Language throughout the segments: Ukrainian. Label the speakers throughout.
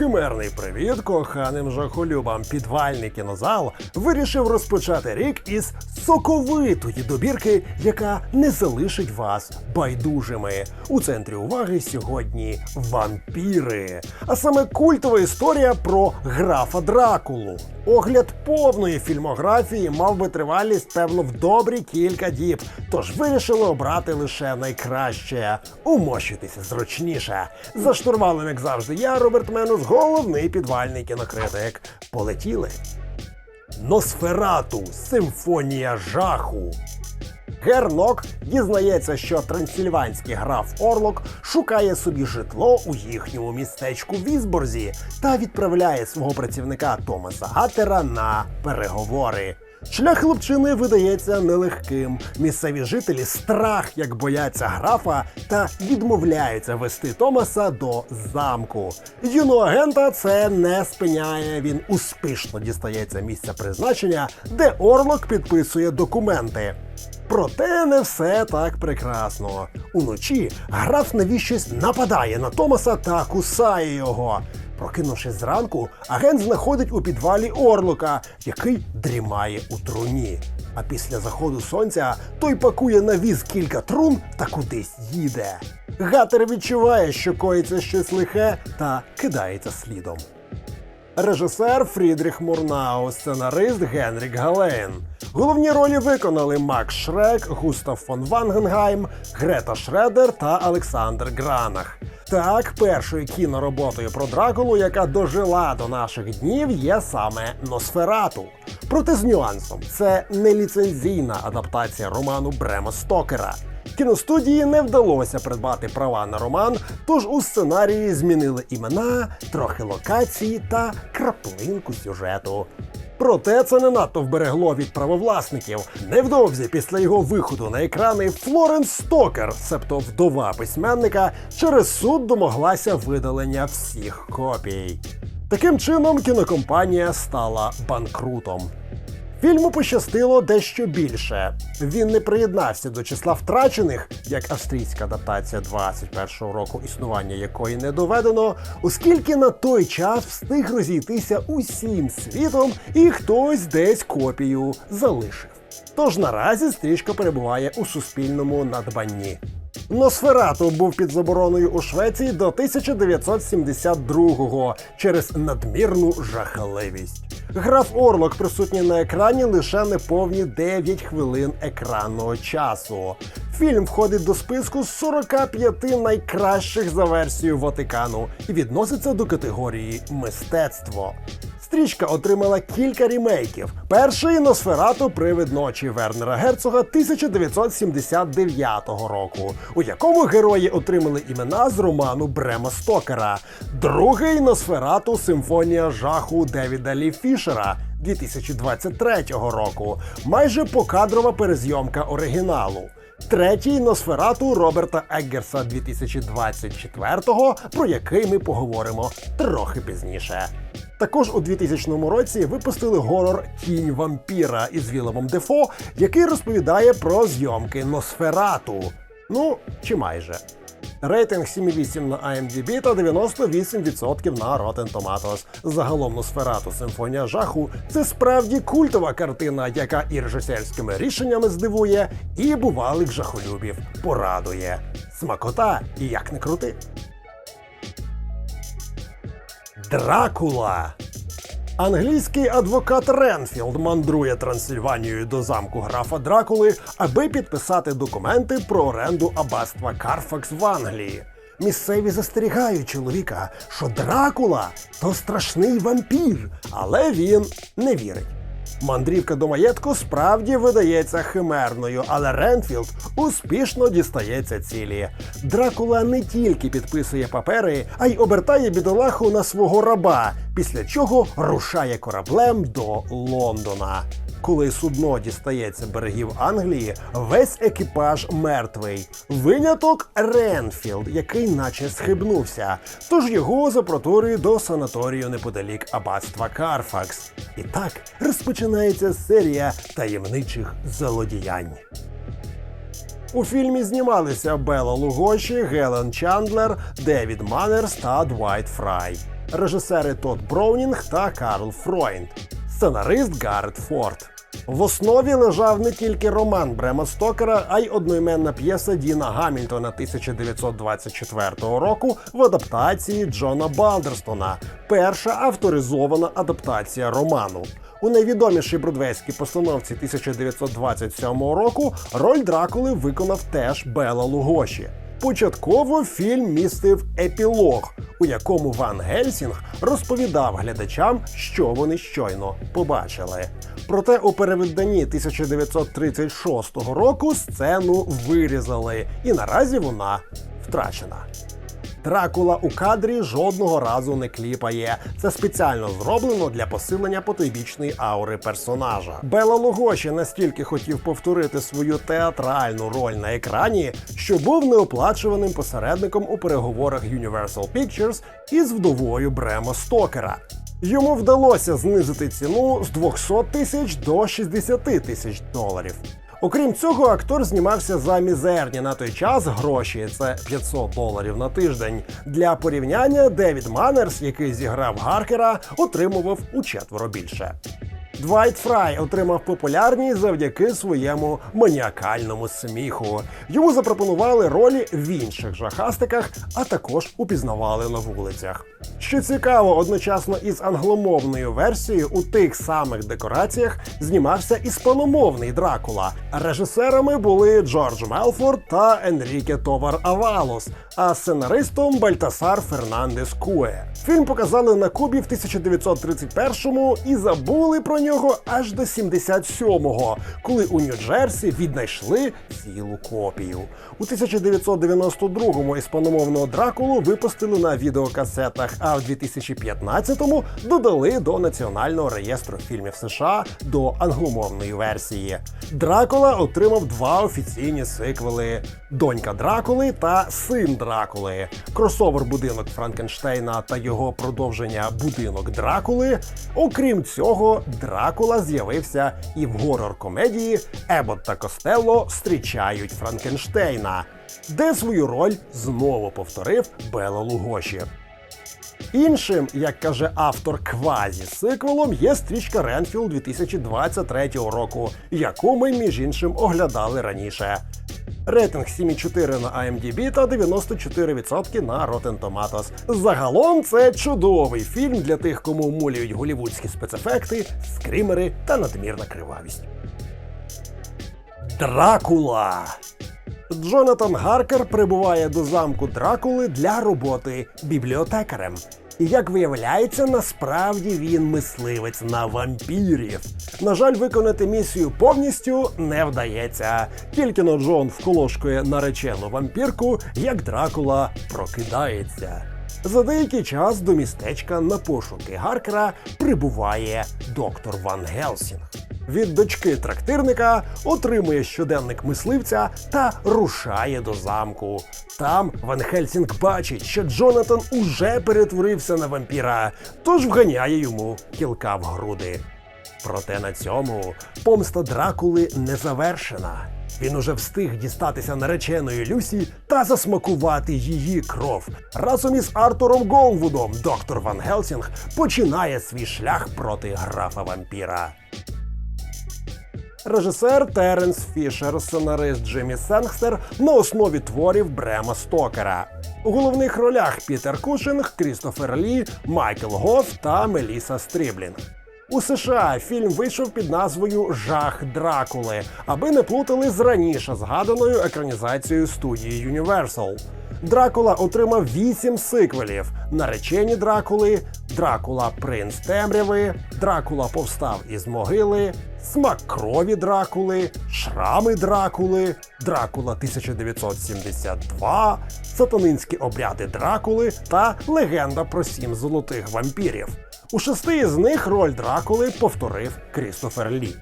Speaker 1: Химерний привіт коханим жахолюбам. Підвальний кінозал вирішив розпочати рік із соковитої добірки, яка не залишить вас байдужими. У центрі уваги сьогодні вампіри, а саме культова історія про графа Дракулу. Огляд повної фільмографії мав би тривалість, певно, в добрі кілька діб. Тож вирішили обрати лише найкраще. Умощуйтеся зручніше. За штурвалом, як завжди, я, Роберт Менус, головний підвальний кінокритик. Полетіли. Носферату симфонія жаху. Гернок дізнається, що трансильванський граф Орлок шукає собі житло у їхньому містечку Візборзі та відправляє свого працівника Томаса Гаттера на переговори. Шлях хлопчини видається нелегким. Місцеві жителі страх як бояться графа та відмовляються вести Томаса до замку. Юного агента це не спиняє. Він успішно дістається місця призначення, де Орлок підписує документи. Проте не все так прекрасно. Уночі граф навіщось нападає на Томаса та кусає його. Прокинувшись зранку, агент знаходить у підвалі Орлока, який дрімає у труні. А після заходу сонця той пакує на віз кілька трун та кудись їде. Гатер відчуває, що коїться щось лихе, та кидається слідом. Режисер Фрідріх Мурнау, сценарист Генрік Галейн. Головні ролі виконали Макс Шрек, Густав фон Вангенгайм, Грета Шредер та Олександр Гранах. Так, першою кінороботою про Дракулу, яка дожила до наших днів, є саме Носферату. Проте з нюансом це не ліцензійна адаптація роману Брема Стокера. Кіностудії не вдалося придбати права на роман, тож у сценарії змінили імена, трохи локації та краплинку сюжету. Проте це не надто вберегло від правовласників. Невдовзі після його виходу на екрани Флоренс Стокер, себто вдова письменника, через суд домоглася видалення всіх копій. Таким чином кінокомпанія стала банкрутом. Фільму пощастило дещо більше. Він не приєднався до числа втрачених, як австрійська адаптація 21-го року існування якої не доведено, оскільки на той час встиг розійтися усім світом і хтось десь копію залишив. Тож наразі стрічка перебуває у суспільному надбанні. Носферату був під забороною у Швеції до 1972-го через надмірну жахливість. Граф Орлок присутній на екрані лише неповні 9 хвилин екранного часу. Фільм входить до списку 45 найкращих за версією Ватикану і відноситься до категорії мистецтво. Стрічка отримала кілька ремейків. Перший Носферату Привид ночі Вернера Герцога 1979 року, у якому герої отримали імена з роману Брема Стокера. Другий Носферату Симфонія жаху Девіда Лі Фішера 2023 року. Майже покадрова перезйомка оригіналу. Третій Носферату Роберта Еггерса 2024-го, про який ми поговоримо трохи пізніше. Також у 2000 році випустили горор Тінь вампіра із Віломом Дефо, який розповідає про зйомки Носферату. Ну, чи майже. Рейтинг 7,8 на IMDb та 98% на Rotten Tomatoes. Загалом Носферату Симфонія жаху це справді культова картина, яка і режисерськими рішеннями здивує, і бувалих жахолюбів порадує. Смакота і як не крути. Дракула. Англійський адвокат Ренфілд мандрує Трансильванією до замку графа Дракули, аби підписати документи про оренду аббатства Карфакс в Англії. Місцеві застерігають чоловіка, що Дракула то страшний вампір, але він не вірить. Мандрівка до маєтку справді видається химерною, але Ренфілд успішно дістається цілі. Дракула не тільки підписує папери, а й обертає бідолаху на свого раба, після чого рушає кораблем до Лондона. Коли судно дістається берегів Англії, весь екіпаж мертвий. Виняток Ренфілд, який наче схибнувся. Тож його запроторюють до санаторію неподалік аббатства Карфакс. І так розпочинається серія таємничих злодіянь. У фільмі знімалися Бела Лугоші, Гелен Чандлер, Девід Маннерс та Двайт Фрай. режисери Тодд Броунінг та Карл Фройнд, сценарист Гаррет Форд. В основі лежав не тільки роман Брема Стокера, а й одноіменна п'єса Діна Гамільтона 1924 року в адаптації Джона Балдерстона, перша авторизована адаптація роману. У найвідомішій бродвейській постановці 1927 року роль Дракули виконав теж Бела Лугоші. Початково фільм містив епілог, у якому Ван Гельсінг розповідав глядачам, що вони щойно побачили. Проте у перевиданні 1936 року сцену вирізали, і наразі вона втрачена. Дракула у кадрі жодного разу не кліпає. Це спеціально зроблено для посилення потойбічної аури персонажа. Бела Лугоші настільки хотів повторити свою театральну роль на екрані, що був неоплачуваним посередником у переговорах Universal Pictures із вдовою Брема Стокера. Йому вдалося знизити ціну з 200 тисяч до 60 тисяч доларів. Окрім цього, актор знімався за мізерні на той час гроші. Це 500 доларів на тиждень. Для порівняння Девід Маннерс, який зіграв Гаркера, отримував у четверо більше. Двайт Фрай отримав популярність завдяки своєму маніакальному сміху. Йому запропонували ролі в інших жахастиках, а також упізнавали на вулицях. Що цікаво, одночасно із англомовною версією у тих самих декораціях знімався іспаномовний Дракула. Режисерами були Джордж Мелфорд та Енріке Товар Авалос, а сценаристом Бальтасар Фернандес Куе. Фільм показали на Кубі в 1931-му і забули про нього аж до 77-го, коли у Нью-Джерсі віднайшли цілу копію. У 1992-му іспаномовного Дракулу випустили на відеокасетах, а в 2015-му додали до Національного реєстру фільмів США до англомовної версії. Дракула отримав два офіційні сиквели: Донька Дракули та Син Дракули. Кросовер будинок Франкенштейна та його продовження Будинок Дракули. Окрім цього, Дракула з'явився і в горор-комедії Ебот та Костелло зустрічають Франкенштейна, де свою роль знову повторив Бело Лугоші. Іншим, як каже автор квазі сиквелом, є стрічка Ренфілд 2023 року, яку ми між іншим оглядали раніше. Рейтинг 7,4 на IMDb та 94% на Rotten Tomatoes. Загалом це чудовий фільм для тих, кому мулюють голівудські спецефекти, скримери та надмірна кривавість. Дракула. Джонатан Гаркер прибуває до замку Дракули для роботи бібліотекарем. І як виявляється, насправді він мисливець на вампірів. На жаль, виконати місію повністю не вдається. Тільки но Джон вколошкує наречену вампірку, як Дракула прокидається. За деякий час до містечка на пошуки Гаркера прибуває доктор Ван Гелсінг. Від дочки трактирника отримує щоденник мисливця та рушає до замку. Там Ван Хельсінг бачить, що Джонатан уже перетворився на вампіра, тож вганяє йому кілка в груди. Проте на цьому помста Дракули не завершена. Він уже встиг дістатися нареченої Люсі та засмакувати її кров. Разом із Артуром Голвудом доктор Ван Гелсінг починає свій шлях проти графа вампіра. Режисер Теренс Фішер, сценарист Джиммі Сенгстер на основі творів Брема Стокера. У головних ролях Пітер Кушинг, Крістофер Лі, Майкл Гоф та Меліса Стріблінг. У США фільм вийшов під назвою Жах Дракули, аби не плутали з раніше згаданою екранізацією студії Universal. Дракула отримав вісім сиквелів: наречені Дракули, Дракула Принц Темряви, Дракула повстав із могили, Смак крові Дракули, Шрами Дракули, Дракула 1972, Сатанинські обряди Дракули та Легенда про сім золотих вампірів. У шести з них роль Дракули повторив Крістофер Лі.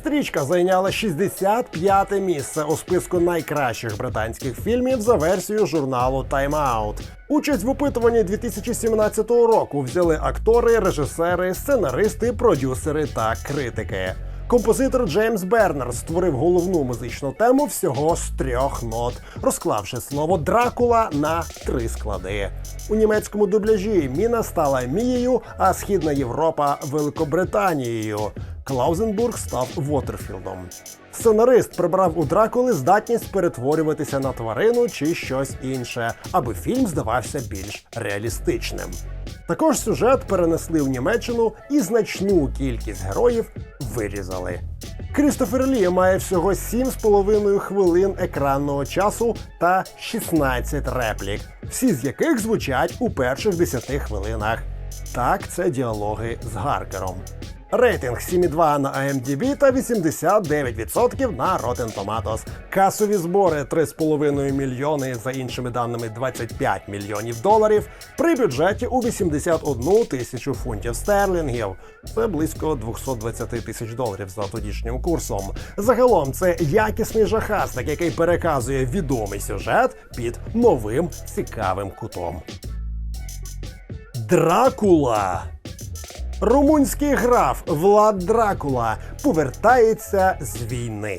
Speaker 1: Стрічка зайняла 65 місце у списку найкращих британських фільмів за версією журналу Time Out. Участь в опитуванні 2017 року взяли актори, режисери, сценаристи, продюсери та критики. Композитор Джеймс Бернер створив головну музичну тему всього з трьох нот, розклавши слово Дракула на три склади. У німецькому дубляжі Міна стала Мією, а Східна Європа Великобританією. Клаузенбург став Вотерфілдом. Сценарист прибрав у Дракули здатність перетворюватися на тварину чи щось інше, аби фільм здавався більш реалістичним. Також сюжет перенесли в Німеччину і значну кількість героїв вирізали. Крістофер Лі має всього 7,5 хвилин екранного часу та 16 реплік, всі з яких звучать у перших 10 хвилинах. Так, це діалоги з Гаркером. Рейтинг 7,2 на IMDb та 89% на Rotten Tomatoes. Касові збори 3,5 мільйони, за іншими даними 25 мільйонів доларів, при бюджеті у 81 тисячу фунтів стерлінгів. Це близько 220 тисяч доларів за тодішнім курсом. Загалом це якісний жахастик, який переказує відомий сюжет під новим цікавим кутом. Дракула. Румунський граф Влад Дракула повертається з війни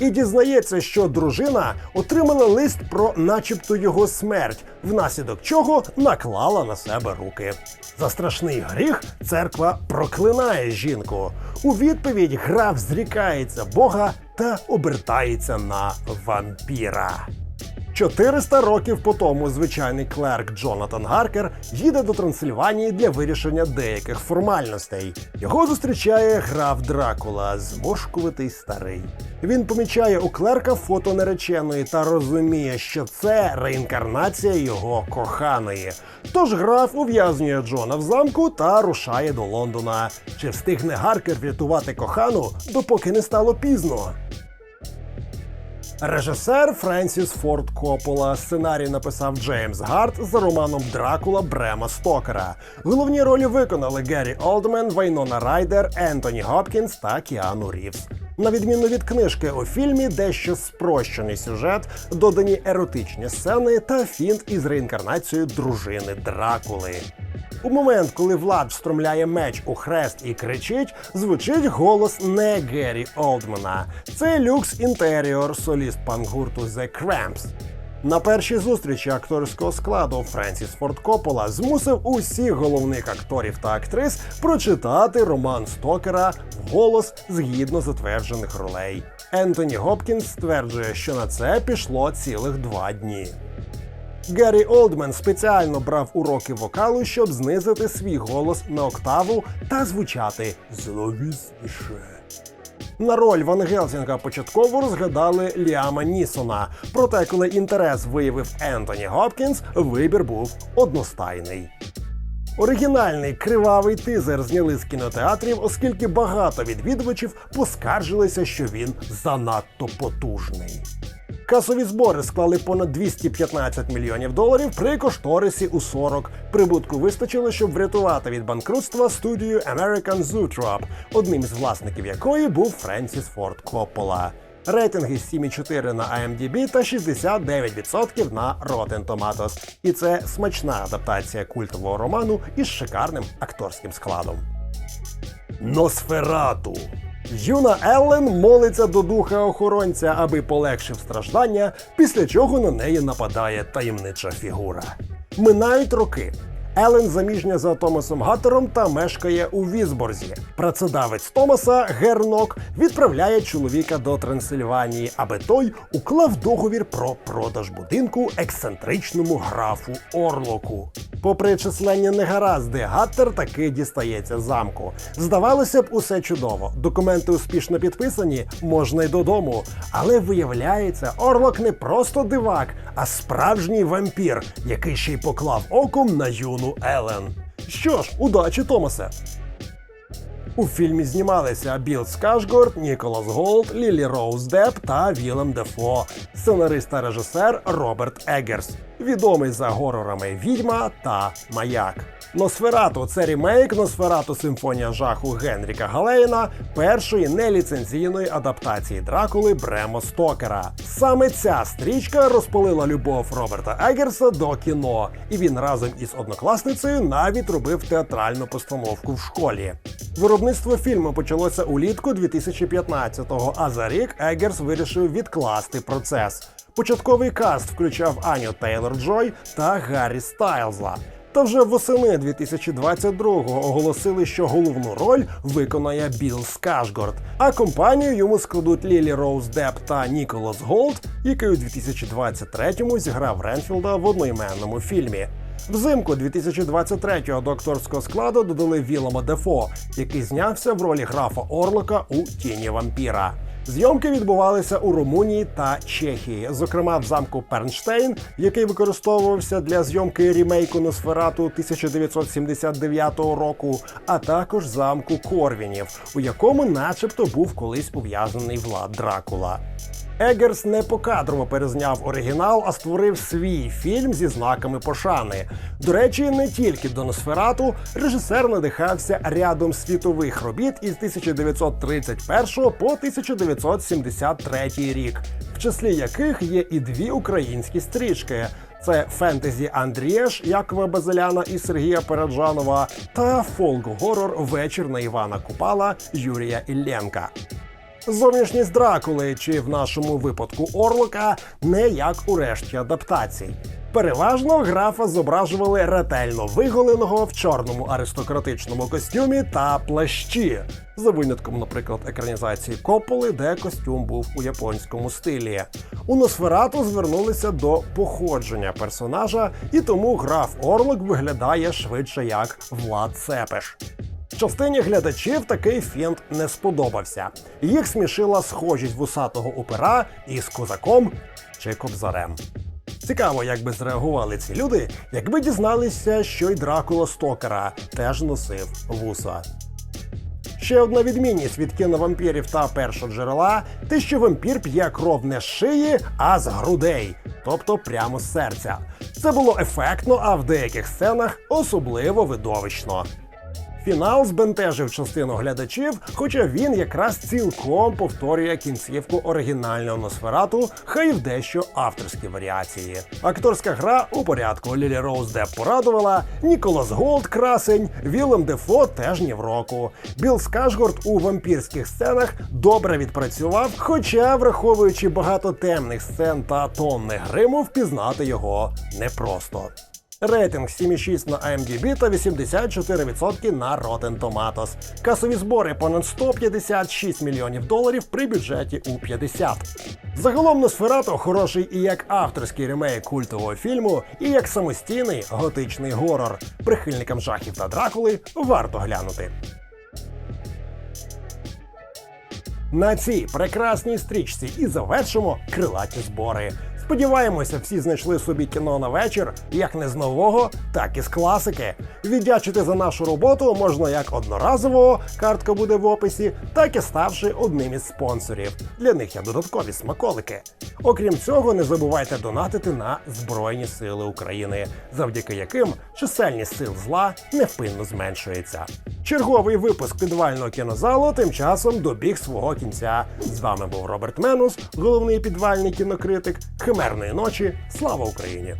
Speaker 1: і дізнається, що дружина отримала лист про, начебто, його смерть, внаслідок чого наклала на себе руки. За страшний гріх церква проклинає жінку. У відповідь граф зрікається Бога та обертається на вампіра. 400 років по тому звичайний клерк Джонатан Гаркер їде до Трансильванії для вирішення деяких формальностей. Його зустрічає граф Дракула, зморшкуватий старий. Він помічає у клерка фото нареченої та розуміє, що це реінкарнація його коханої. Тож граф ув'язнює Джона в замку та рушає до Лондона. Чи встигне Гаркер врятувати кохану, допоки не стало пізно? Режисер Френсіс Форд Коппола. Сценарій написав Джеймс Гарт за романом Дракула Брема Стокера. Головні ролі виконали Геррі Олдмен, Вайнона Райдер, Ентоні Гопкінс та Кіану Рівз. На відміну від книжки у фільмі, дещо спрощений сюжет, додані еротичні сцени та фінт із реінкарнацією дружини Дракули. У момент, коли Влад встромляє меч у хрест і кричить, звучить голос не Геррі Олдмана. Це Люкс Інтеріор, соліст панк-гурту The Cramps. На першій зустрічі акторського складу Френсіс Форд Коппола змусив усіх головних акторів та актрис прочитати роман Стокера вголос згідно затверджених ролей. Ентоні Гопкінс стверджує, що на це пішло цілих два дні. Геррі Олдмен спеціально брав уроки вокалу, щоб знизити свій голос на октаву та звучати зловісніше. На роль Ван Гелсінга початково розглядали Ліама Нісона. Проте, коли інтерес виявив Ентоні Гопкінс, вибір був одностайний. Оригінальний кривавий тизер зняли з кінотеатрів, оскільки багато відвідувачів поскаржилися, що він занадто потужний. Касові збори склали понад 215 мільйонів доларів при кошторисі у 40. Прибутку вистачило, щоб врятувати від банкрутства студію American Zootrop, одним з власників якої був Френсіс Форд Коппола. Рейтинги 7,4 на IMDb та 69% на Rotten Tomatoes. І це смачна адаптація культового роману із шикарним акторським складом. Носферату. Юна Еллен молиться до духа охоронця, аби полегшив страждання, після чого на неї нападає таємнича фігура. Минають роки. Елен заміжня за Томасом Гаттером та мешкає у Візборзі. Працедавець Томаса Гернок відправляє чоловіка до Трансильванії, аби той уклав договір про продаж будинку ексцентричному графу Орлоку. Попри численні негаразди, Гаттер таки дістається замку. Здавалося б, усе чудово. Документи успішно підписані, можна й додому. Але виявляється, Орлок не просто дивак, а справжній вампір, який ще й поклав оком на юну Елен. Що ж, удачі, Томасе! У фільмі знімалися Білл Скашгорд, Ніколас Голд, Лілі Роуз Депп та Вілем Дефо, сценарист та режисер Роберт Еггерс. Відомий за горорами Відьма та Маяк. Носферату це ремейк Носферату Симфонія жаху Генріка Галейна, першої неліцензійної адаптації Дракули Бремо Стокера. Саме ця стрічка розпалила любов Роберта Еггерса до кіно, і він разом із однокласницею навіть робив театральну постановку в школі. Виробництво фільму почалося улітку 2015-го, а за рік Еггерс вирішив відкласти процес. Початковий каст включав Аню Тейлор Джой та Гаррі Стайлза. Та вже восени 2022-го оголосили, що головну роль виконає Білл Скашгорд, а компанію йому складуть Лілі Роуз Депп та Ніколас Голд, який у 2023-му зіграв Ренфілда в одноіменному фільмі. Взимку 2023-го до акторського складу додали Вілома Дефо, який знявся в ролі графа Орлока у Тіні вампіра. Зйомки відбувалися у Румунії та Чехії, зокрема в замку Пернштейн, який використовувався для зйомки рімейку Носферату 1979 року, а також замку Корвінів, у якому, начебто, був колись ув'язнений Влад Дракула. Еггерс не покадрово перезняв оригінал, а створив свій фільм зі знаками пошани. До речі, не тільки до Носферату режисер надихався рядом світових робіт із 1931 по 1973 рік, в числі яких є і дві українські стрічки. Це фентезі Андрієш Якова Базеляна і Сергія Переджанова та фолк-горор Вечір на Івана Купала Юрія Ілленка. Зовнішність Дракули, чи в нашому випадку Орлока, не як у решті адаптацій. Переважно графа зображували ретельно виголеного в чорному аристократичному костюмі та плащі, за винятком, наприклад, екранізації Копполи, де костюм був у японському стилі. У Носферату звернулися до походження персонажа, і тому граф Орлок виглядає швидше як Влад Цепеш. Частині глядачів такий фінт не сподобався. Їх смішила схожість вусатого опера із козаком чи кобзарем. Цікаво, як би зреагували ці люди, якби дізналися, що й Дракула Стокера теж носив вуса. Ще одна відмінність від кіновампірів та першоджерела те, що вампір п'є кров не з шиї, а з грудей, тобто прямо з серця. Це було ефектно, а в деяких сценах особливо видовищно. Фінал збентежив частину глядачів, хоча він якраз цілком повторює кінцівку оригінального Носферату, хай в дещо авторські варіації. Акторська гра у порядку Лілі Роуз Депп порадувала, Ніколас Голд красень, Вілем Дефо теж ні в року. Білл Скашгорд у вампірських сценах добре відпрацював, хоча, враховуючи багато темних сцен та тонни гриму, впізнати його непросто. Рейтинг 7,6 на IMDb та 84% на Rotten Tomatoes. Касові збори понад 156 мільйонів доларів при бюджеті у 50. Загалом Носферато хороший і як авторський ремейк культового фільму, і як самостійний готичний горор. Прихильникам жахів та дракули варто глянути. На цій прекрасній стрічці і завершимо крилаті збори. Сподіваємося, всі знайшли собі кіно на вечір, як не з нового, так і з класики. Віддячити за нашу роботу можна як одноразово, картка буде в описі, так і ставши одним із спонсорів. Для них є додаткові смаколики. Окрім цього, не забувайте донатити на Збройні Сили України, завдяки яким чисельність сил зла невпинно зменшується. Черговий випуск підвального кінозалу тим часом добіг свого кінця. З вами був Роберт Менус, головний підвальний кінокритик. Химерної ночі. Слава Україні!